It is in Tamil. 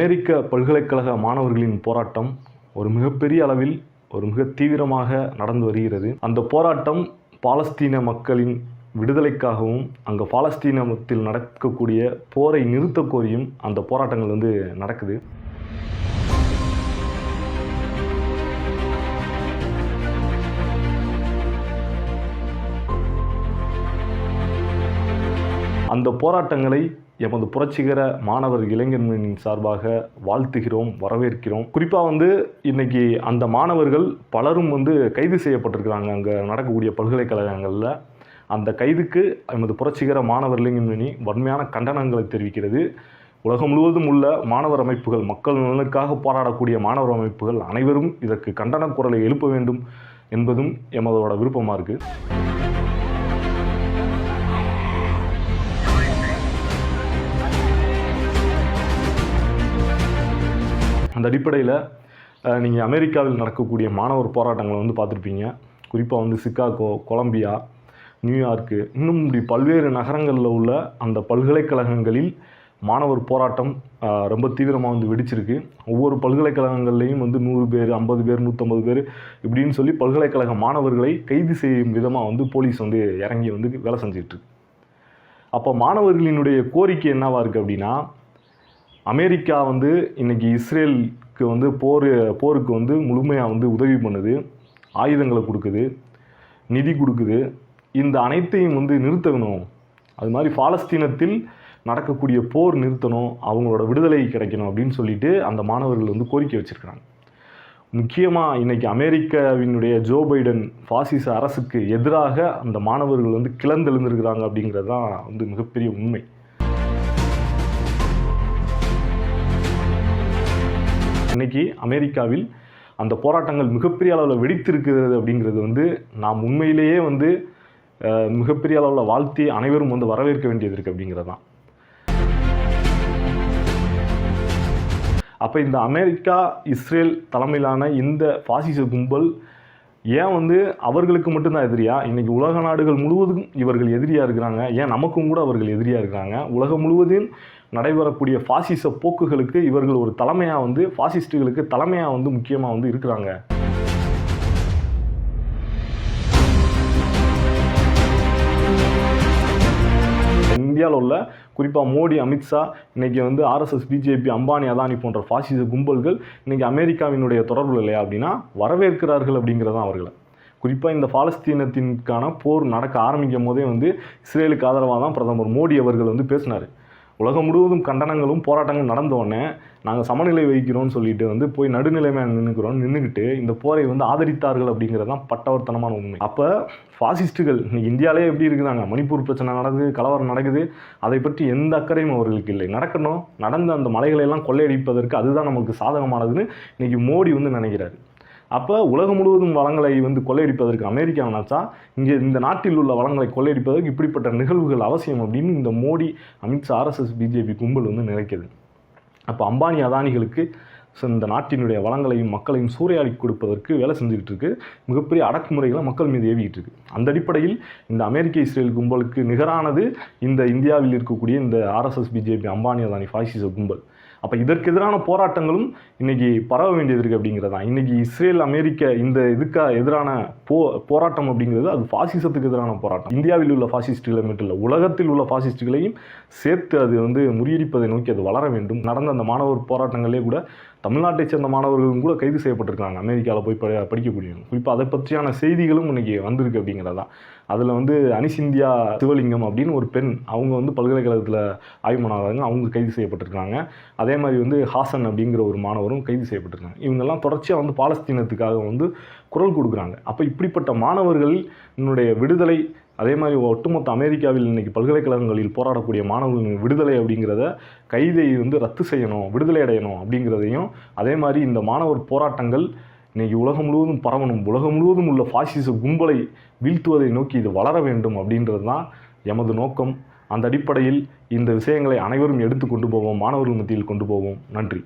அமெரிக்க பல்கலைக்கழக மாணவர்களின் போராட்டம் ஒரு மிகப்பெரிய அளவில் ஒரு மிக தீவிரமாக நடந்து வருகிறது. அந்த போராட்டம் பாலஸ்தீன மக்களின் விடுதலைக்காகவும் அங்கே பாலஸ்தீனத்தில் நடக்கக்கூடிய போரை நிறுத்த கோரியும் அந்த போராட்டங்கள் வந்து நடக்குது. அந்த போராட்டங்களை எமது புரட்சிகர மாணவர் இளைஞர்களின் சார்பாக வாழ்த்துகிறோம் வரவேற்கிறோம். குறிப்பாக வந்து இன்னைக்கு அந்த மாணவர்கள் பலரும் வந்து கைது செய்யப்பட்டிருக்கிறாங்க. அங்கே நடக்கக்கூடிய பல்கலைக்கழகங்களில் அந்த கைதுக்கு எமது புரட்சிகர மாணவர் இளைஞரணி வன்மையான கண்டனங்களை தெரிவிக்கிறது. உலகம் முழுவதும் உள்ள மாணவர் அமைப்புகள் மக்கள் நலனுக்காக போராடக்கூடிய மாணவர் அமைப்புகள் அனைவரும் இதற்கு கண்டன குரலை எழுப்ப வேண்டும் என்பதும் எமதோட விருப்பமாக இருக்குது அந்த அடிப்படையில் நீங்கள் அமெரிக்காவில் நடக்கக்கூடிய மாணவர் போராட்டங்களை வந்து பார்த்துருப்பீங்க. குறிப்பாக வந்து சிக்காகோ கொலம்பியா நியூயார்க்கு. இன்னும் இப்படி பல்வேறு நகரங்களில் உள்ள அந்த பல்கலைக்கழகங்களில் மாணவர் போராட்டம் ரொம்ப தீவிரமாக வந்து வெடிச்சிருக்கு. ஒவ்வொரு பல்கலைக்கழகங்கள்லேயும் வந்து நூறு பேர் ஐம்பது பேர் நூற்றம்பது பேர் இப்படின்னு சொல்லி பல்கலைக்கழக மாணவர்களை கைது செய்யும் விதமாக வந்து போலீஸ் வந்து இறங்கி வந்து வேலை செஞ்சிட்ருக்கு அப்போ மாணவர்களினுடைய கோரிக்கை என்னவாக இருக்குது அப்படின்னா அமெரிக்கா வந்து இன்றைக்கி இஸ்ரேலுக்கு வந்து போர் போருக்கு வந்து முழுமையாக வந்து உதவி பண்ணுது ஆயுதங்களை கொடுக்குது நிதி கொடுக்குது. இந்த அனைத்தையும் வந்து நிறுத்தணும். அது மாதிரி பாலஸ்தீனத்தில் நடக்கக்கூடிய போர் நிறுத்தணும் அவங்களோட விடுதலை கிடைக்கணும் அப்படின்னு சொல்லிட்டு அந்த மாணவர்கள் வந்து கோரிக்கை வச்சிருக்கிறாங்க. முக்கியமாக இன்னைக்கு அமெரிக்காவினுடைய ஜோ பைடன் பாசிச அரசுக்கு எதிராக அந்த மாணவர்கள் வந்து கிளந்தெழுந்திருக்கிறாங்க அப்படிங்கிறது தான் வந்து மிகப்பெரிய உண்மை. இன்னைக்கு அமெரிக்காவில் அந்த போராட்டங்கள் மிகப்பெரிய அளவில் வெடித்திருக்கிறது அப்படிங்கிறது வந்து நாம் உண்மையிலேயே வந்து மிகப்பெரிய அளவில் வாழ்த்தி அனைவரும் வந்து வரவேற்க வேண்டியது இருக்குது அப்படிங்கிறது தான் அப்போ இந்த அமெரிக்கா இஸ்ரேல் தலைமையிலான இந்த பாசிச கும்பல் ஏன் வந்து அவர்களுக்கு மட்டும்தான் எதிரியா? இன்னைக்கு உலக நாடுகள் முழுவதும் இவர்கள் எதிரியாக இருக்கிறாங்க. ஏன் நமக்கும் கூட அவர்கள் எதிரியாக இருக்கிறாங்க? உலகம் முழுவதும் நடைபெறக்கூடிய ஃபாசிச போக்குகளுக்கு இவர்கள் ஒரு தலைமையாக வந்து ஃபாசிஸ்டுகளுக்கு தலைமையாக வந்து முக்கியமாக வந்து இருக்கிறாங்க. இந்தியாவில் உள்ள குறிப்பாக மோடி அமித்ஷா இன்றைக்கி வந்து ஆர்எஸ்எஸ் பிஜேபி அம்பானி அதானி போன்ற பாசிச கும்பல்கள் இன்றைக்கி அமெரிக்காவினுடைய தொடர்பு இல்லையா அப்படின்னா வரவேற்கிறார்கள் அப்படிங்கிறதான் அவர்களை. குறிப்பாக இந்த பாலஸ்தீனத்திற்கான போர் நடக்க ஆரம்பிக்கும் போதே வந்து இஸ்ரேலுக்கு ஆதரவாக தான் பிரதமர் மோடி அவர்கள் வந்து பேசினார். உலகம் முழுவதும் கண்டனங்களும் போராட்டங்கள் நடந்தோடனே நாங்கள் சமநிலை வைக்கிறோம்னு சொல்லிட்டு வந்து போய் நடுநிலைமையாக நின்றுக்கிறோம் நின்றுக்கிட்டு இந்த போரை வந்து ஆதரித்தார்கள் அப்படிங்கிறது தான் பட்டவர்த்தனமான உண்மை. அப்போ ஃபாசிஸ்ட்டுகள் இன்னைக்கு இந்தியாவிலே எப்படி இருக்கிறாங்க மணிப்பூர் பிரச்சனை நடக்குது கலவரம் நடக்குது. அதை பற்றி எந்த அக்கறையும் அவர்களுக்கு இல்லை. நடக்கணும். நடந்த அந்த மலைகளை எல்லாம் கொள்ளையடிப்பதற்கு அதுதான் நமக்கு சாதகமானதுன்னு இன்றைக்கி மோடி வந்து நினைக்கிறாரு. அப்போ உலகம் முழுவதும் வளங்களை வந்து கொள்ளையடிப்பதற்கு அமெரிக்கா நினச்சா இங்கே இந்த நாட்டில் உள்ள வளங்களை கொள்ளையடிப்பதற்கு இப்படிப்பட்ட நிகழ்வுகள் அவசியம் அப்படின்னு இந்த மோடி அமித்ஷா ஆர்எஸ்எஸ் பிஜேபி கும்பல் வந்து நினைக்கிறது அப்போ அம்பானி அதானிகளுக்கு இந்த நாட்டினுடைய வளங்களையும் மக்களையும் சூறையாடி கொடுப்பதற்கு வேலை செஞ்சுக்கிட்டு இருக்கு. மிகப்பெரிய அடக்குமுறைகளை மக்கள் மீது ஏவிக்கிட்டு இருக்கு. அந்த அடிப்படையில் இந்த அமெரிக்க இஸ்ரேல் கும்பலுக்கு நிகரானது இந்த இந்தியாவில் இருக்கக்கூடிய இந்த ஆர்எஸ்எஸ் பிஜேபி அம்பானி அதானி ஃபாசிச கும்பல். அப்போ இதற்கு எதிரான போராட்டங்களும் இன்றைக்கி பரவ வேண்டியது இருக்குது அப்படிங்கிறது? தான் இன்றைக்கி இஸ்ரேல் அமெரிக்க இந்த இதுக்கா எதிரான போ போராட்டம் அப்படிங்கிறது அது பாசிசத்துக்கு எதிரான போராட்டம். இந்தியாவில் உள்ள பாசிஸ்டுகளை மட்டும் இல்லை உலகத்தில் உள்ள பாசிஸ்டுகளையும் சேர்த்து அது வந்து முறியடிப்பதை நோக்கி அது வளர வேண்டும். நடந்த அந்த மாணவர் போராட்டங்களே கூட தமிழ்நாட்டை சேர்ந்த மாணவர்களும் கூட கைது செய்யப்பட்டிருக்காங்க அமெரிக்காவில் போய் ப படிக்கக்கூடியவங்க. குறிப்பாக அதை பற்றியான செய்திகளும் இன்னைக்கு வந்திருக்கு அப்படிங்கிறதா. அதில் வந்து அனிசிந்தியா சிவலிங்கம் அப்படின்னு ஒரு பெண் அவங்க வந்து பல்கலைக்கழகத்தில் ஆய்வு மாணவராங்க அவங்க கைது செய்யப்பட்டிருக்காங்க அதே மாதிரி வந்து ஹாசன் அப்படிங்கிற ஒரு மாணவரும் கைது செய்யப்பட்டிருக்காங்க. இவங்கெல்லாம் தொடர்ச்சியாக வந்து பாலஸ்தீனத்துக்காக வந்து குரல் கொடுக்குறாங்க. அப்போ இப்படிப்பட்ட மாணவர்களினுடைய விடுதலை அதே மாதிரி ஒட்டுமொத்த அமெரிக்காவில் இன்றைக்கி பல்கலைக்கழகங்களில் போராடக்கூடிய மாணவர்களின் விடுதலை அப்படிங்கிறத கைதை வந்து ரத்து செய்யணும் விடுதலை அடையணும் அப்படிங்கிறதையும் அதே மாதிரி இந்த மாணவர் போராட்டங்கள் இன்றைக்கி உலகம் முழுவதும் பரவணும் உலகம் முழுவதும் உள்ள ஃபாசிச கும்பலை வீழ்த்துவதை நோக்கி இது வளர வேண்டும் அப்படின்றது தான் எமது நோக்கம். அந்த அடிப்படையில் இந்த விஷயங்களை அனைவரும் எடுத்து கொண்டு போவோம் மாணவர்கள் மத்தியில் கொண்டு போவோம். நன்றி.